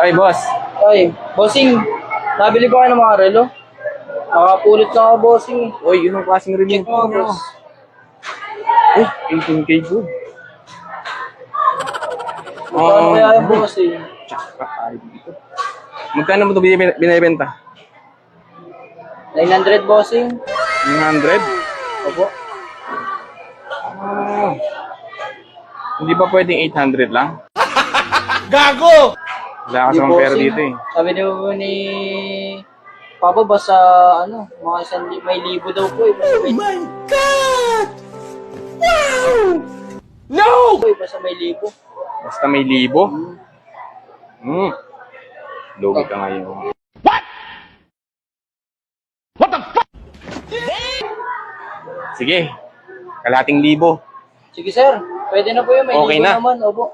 Ay, boss. Ay, bossing, nabili ko kayo ng mga relo. Nakapulot na ako, bossing. Uy, yun ang klaseng review Check mo, boss. Uy, 18k good. Magkano kaya yung bossing? Tsaka tayo dito. Magkano mo ito binib- binibenta? 900, bossing. 900? Opo. Ah. Hindi ba pwedeng 800 lang? Gago! Wala kasi Di, akong pera dito eh. Sabi ni, ni Papa, basta ano, mga isang li- may libo daw po. Eh. Basta may, My God! Wow! No! po, eh. Basta may libo. Basta may libo. Hmm. Lugi ka ngayon. What the fuck? Sige. Kalating libo. Sige, sir. Pwede na po yun. May Okay libo na. naman. Opo.